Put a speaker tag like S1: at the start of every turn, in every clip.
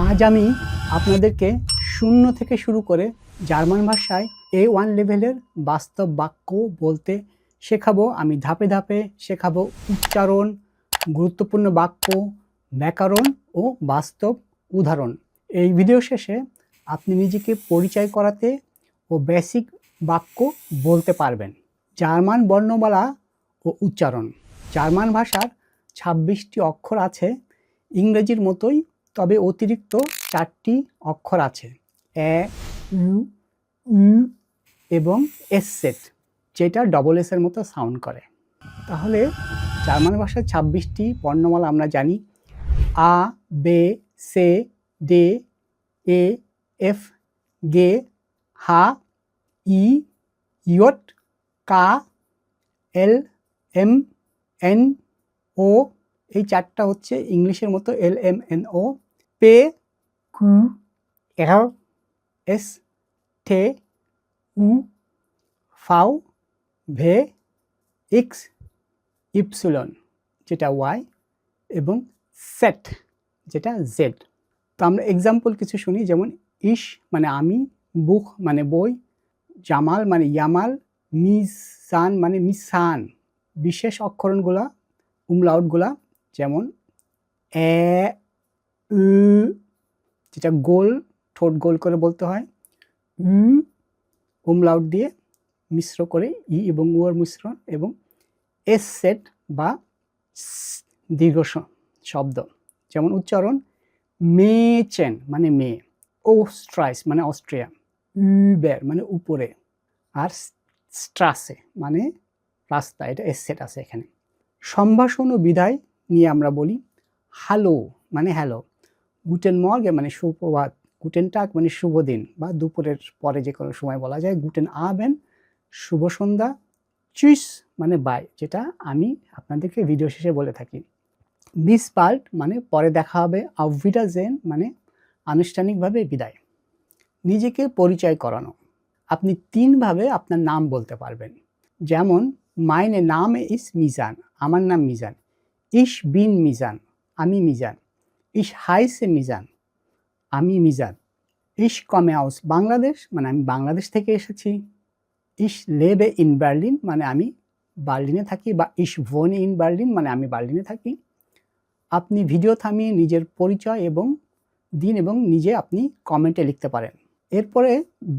S1: আজ আমি আপনাদেরকে শূন্য থেকে শুরু করে জার্মান ভাষায় এ ওয়ান লেভেলের বাস্তব বাক্য বলতে শেখাবো। আমি ধাপে ধাপে শেখাবো উচ্চারণ, গুরুত্বপূর্ণ বাক্য, ব্যাকরণ ও বাস্তব উদাহরণ। এই ভিডিও শেষে আপনি নিজেকে পরিচয় করাতে ও বেসিক বাক্য বলতে পারবেন। জার্মান বর্ণমালা ও উচ্চারণ। জার্মান ভাষার ছাব্বিশটি অক্ষর আছে। ইংরেজির মতোই তবে অতিরিক্ত চারটি অক্ষর আছে। এ ইউ উ এবং এস সেট, যেটা ডবল এসের মতো সাউন্ড করে। তাহলে জার্মান ভাষার ছাব্বিশটি বর্ণমালা আমরা জানি। আ, বে, সে, ডে, এ, এফ, গে, হা, ই, ইয়ট, কা, এল, এম, এন, ও এই চারটা হচ্ছে ইংলিশের মতো এল এম এন ও পে কু এর এস টে উ ফাউ ভে এক্স ইপসুলন যেটা ওয়াই এবং সেট যেটা জেড তো আমরা এক্সাম্পল কিছু শুনি, যেমন ইস মানে আমি বুক মানে বই, জামাল মানে ইয়ামাল, মিসান মানে মিসান। বিশেষ অক্ষরণগুলা উমলাউটগুলা যেমন এ, উ, যেটা গোল, ঠোঁট গোল করে বলতে হয়। উ উমলাউট দিয়ে মিশ্র করে ই এবং উ এর মিশ্রণ এবং এস সেট বা দীর্ঘ শব্দ। যেমন উচ্চারণ মেচেন মানে মেয়ে ওস্ট্রাইস মানে অস্ট্রিয়া। ইউবের মানে উপরে। আর স্ট্রাসে মানে রাস্তা, এটা এস সেট আছে এখানে। সম্ভাষণ ও বিদায় নিয়ে আমরা বলি হ্যালো মানে হ্যালো। গুটেন মর্গে মানে সুপ্রভাত। গুটেন টাক মানে শুভ দিন বা দুপুরের পরে যে কোনো সময় বলা যায়। গুটেন আবেন শুভ সন্ধ্যা, চুইস মানে বাই, যেটা আমি আপনাদেরকে ভিডিও শেষে বলে থাকি। বিস পার্ট মানে পরে দেখা হবে আউভিডা জেন মানে আনুষ্ঠানিকভাবে বিদায়। নিজেকে পরিচয় করানো। আপনি তিনভাবে আপনার নাম বলতে পারবেন। যেমন, মাইনে নাম ইস মিজান, আমার নাম মিজান। ইস বিন মিজান, আমি মিজান। ইস হাইসে মিজান, আমি মিজান। ইস কমে আউস বাংলাদেশ মানে আমি বাংলাদেশ থেকে এসেছি। ইস লেবে ইন বার্লিন মানে আমি বার্লিনে থাকি, বা ইস ভোনে ইন বার্লিন মানে আমি বার্লিনে থাকি। আপনি ভিডিও থামিয়ে নিজের পরিচয় এবং দিন এবং নিজে আপনি কমেন্টে লিখতে পারেন। এরপরে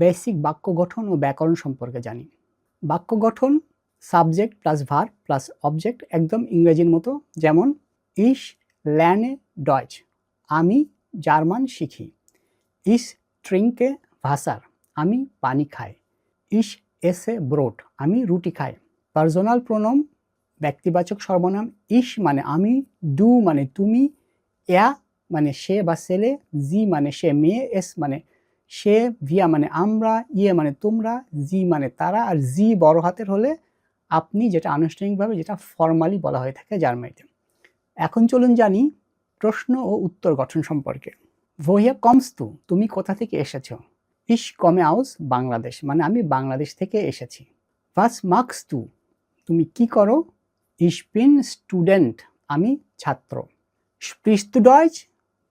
S1: বেসিক বাক্য গঠন ও ব্যাকরণ সম্পর্কে জানি। বাক্য গঠন subject plus verb plus object একদম ইংরেজির মতো, যেমন ইস ল্যানে ডয়েচ, আমি জার্মান শিখি। ইস ট্রিঙ্কে ভাষার আমি পানি খাই। ইস এসে ব্রোট আমি রুটি খাই। পার্সোনাল প্রণম ব্যক্তিবাচক সর্বনাম, ইস মানে আমি, ডু মানে তুমি, এয়া মানে সে বা ছেলে, জি মানে সে মেয়ে, এস মানে সে, ভিয়া মানে আমরা ইয়ে মানে তোমরা, জি মানে তারা, আর জি বড় হাতের হলে আপনি যেটা আনুষ্ঠানিকভাবে যেটা ফর্মালি বলা হয়ে থাকে জার্মানিতে। এখন চলুন জানি প্রশ্ন ও উত্তর গঠন সম্পর্কে। ভহিয়া কমস্তু তুমি কোথা থেকে এসেছ? ইস কমে আউস বাংলাদেশ মানে আমি বাংলাদেশ থেকে এসেছি। ফাস মার্কস তু তুমি কি করো? ইস বিন স্টুডেন্ট আমি ছাত্র। স্প্রিস্তু ডয়েচ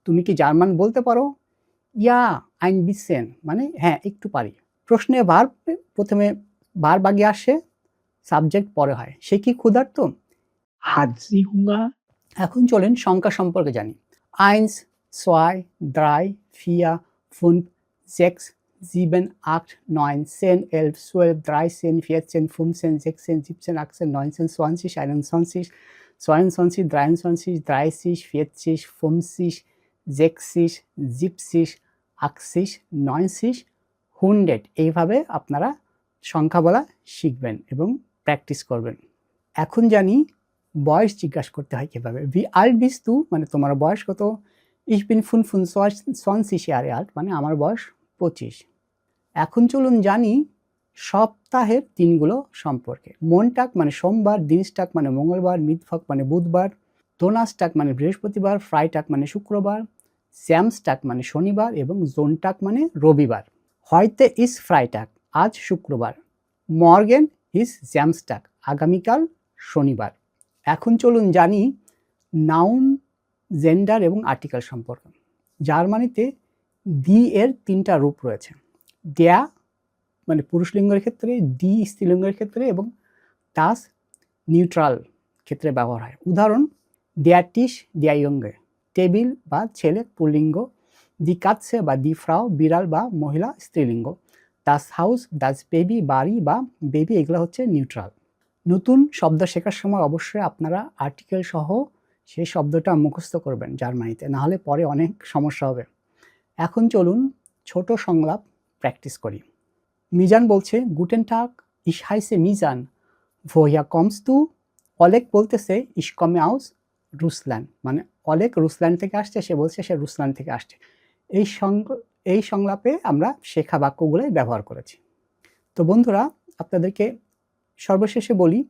S1: তুমি কি জার্মান বলতে পারো? ইয়া আইন বিসেন মানে হ্যাঁ একটু পারি। প্রশ্নে ভার প্রথমে বার বাগে আসে সাবজেক্ট পরে হয়। সে কি ক্ষুধার্ত?
S2: হাজিহুঙ্গা
S1: এখন চলেন সংখ্যা সম্পর্কে জানি। আইনস সোয়াই দ্রাই ফিয়া ফুন জেক্স জিবেন আট নয়ন সেন এলভ সোয়েল দ্রাই সেন ফিয়া সেন ফুন সেন জেক্স সেন জিপসেন আকসেন নয়ন সেন সোয়ানসিস আয়রন সনসিস সয়েন সনসিস দ্রায়ন সনসিস দ্রাইসিস ফিয়েসিস ফুমসিস জেক্সিস জিপসিস আকসিস নয়সিস হুন্ডেড। এইভাবে আপনারা সংখ্যা বলা শিখবেন এবং প্র্যাকটিস করবেন। এখন জানি বয়স জিজ্ঞাসা করতে হয় কীভাবে। ভি আল্ট বিস তু মানে তোমার বয়স কত? ইস বিন ফুন ফুন সোয়ানসিস ইয়ারে আল্ট মানে আমার বয়স পঁচিশ। এখন চলুন জানি সপ্তাহের দিনগুলো সম্পর্কে। মনটাক মানে সোমবার, দিনস্টাক মানে মঙ্গলবার মিথফক মানে বুধবার দোনাস্টাক মানে বৃহস্পতিবার, ফ্রাইটাক মানে শুক্রবার, স্যামস্টাক মানে শনিবার এবং জোনটাক মানে রবিবার। হয়তে ইস ফ্রাইটাক, আজ শুক্রবার। মর্গেন ইস জ্যামস্টাক আগামীকাল শনিবার। এখন চলুন জানি নাউন জেন্ডার এবং আর্টিকেল সম্পর্কে। জার্মানিতে দি এর তিনটা রূপ রয়েছে। দেয়া মানে পুরুষলিঙ্গের ক্ষেত্রে ডি স্ত্রীলিঙ্গের ক্ষেত্রে এবং তাস নিউট্রাল ক্ষেত্রে ব্যবহার হয়। উদাহরণ দেয়া টিস দেয়া ইয়ঙ্গে টেবিল বা ছেলে পুল্লিঙ্গ দি কাৎসে বা দি ফ্রাও, বিড়াল বা মহিলা, স্ত্রীলিঙ্গ। দাস হাউস দাস বেবি বাড়ি বা বেবি এগুলো হচ্ছে নিউট্রাল নতুন শব্দ শেখার সময় অবশ্যই আপনারা আর্টিকেল সহ সেই শব্দটা মুখস্থ করবেন জার্মানিতে নাহলে পরে অনেক সমস্যা হবে। এখন চলুন ছোট সংলাপ প্র্যাকটিস করি। মিজান বলছে গুটেন টাক ইস হাইসে মিজান ভোয়া কমস তু অলেক বলতেছে ইস কমে আউস রুসল্যান্ড মানে অলেক রুসল্যান্ড থেকে আসছে, সে বলছে সে রুসল্যান্ড থেকে আসছে। এই সং এই সংলাপে আমরা শেখা বাক্যগুলোই ব্যবহার করেছি। তো বন্ধুরা, আপনাদেরকে সর্বশেষে বলি,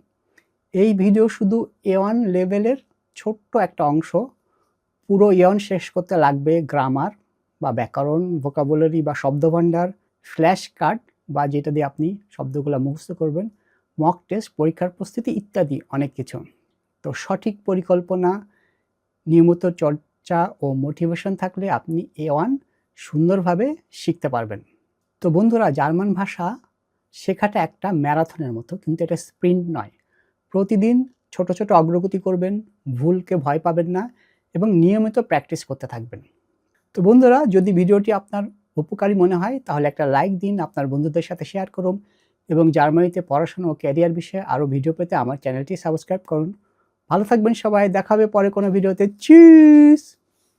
S1: এই ভিডিও শুধু এ ওয়ান লেভেলের ছোট্ট একটা অংশ, পুরো ইয়ন শেষ করতে লাগবে গ্রামার বা ব্যাকরণ ভোকাবুলারি বা শব্দভাণ্ডার ফ্ল্যাশ কার্ড বা যেটা দিয়ে আপনি শব্দগুলো মুখস্থ করবেন মক টেস্ট পরীক্ষার প্রস্তুতি ইত্যাদি অনেক কিছু। তো সঠিক পরিকল্পনা, নিয়মিত চর্চা ও মোটিভেশন থাকলে আপনি এ ওয়ান সুন্দরভাবে শিখতে পারবেন। তো বন্ধুরা, জার্মান ভাষা শেখাটা একটা ম্যারাথনের মতো, কিন্তু এটা স্প্রিন্ট নয়। প্রতিদিন ছোট ছোট অগ্রগতি করবেন, ভুলকে ভয় পাবেন না এবং নিয়মিত প্র্যাকটিস করতে থাকবেন। তো বন্ধুরা, যদি ভিডিওটি আপনার উপকারী মনে হয়, তাহলে একটা লাইক দিন, আপনার বন্ধুদের সাথে শেয়ার করুন এবং জার্মানিতে পড়াশোনা ও ক্যারিয়ার বিষয়ে আরও ভিডিও পেতে আমার চ্যানেলটি সাবস্ক্রাইব করুন। ভালো থাকবেন সবাই, দেখা হবে পরে কোনো ভিডিওতে। চিস!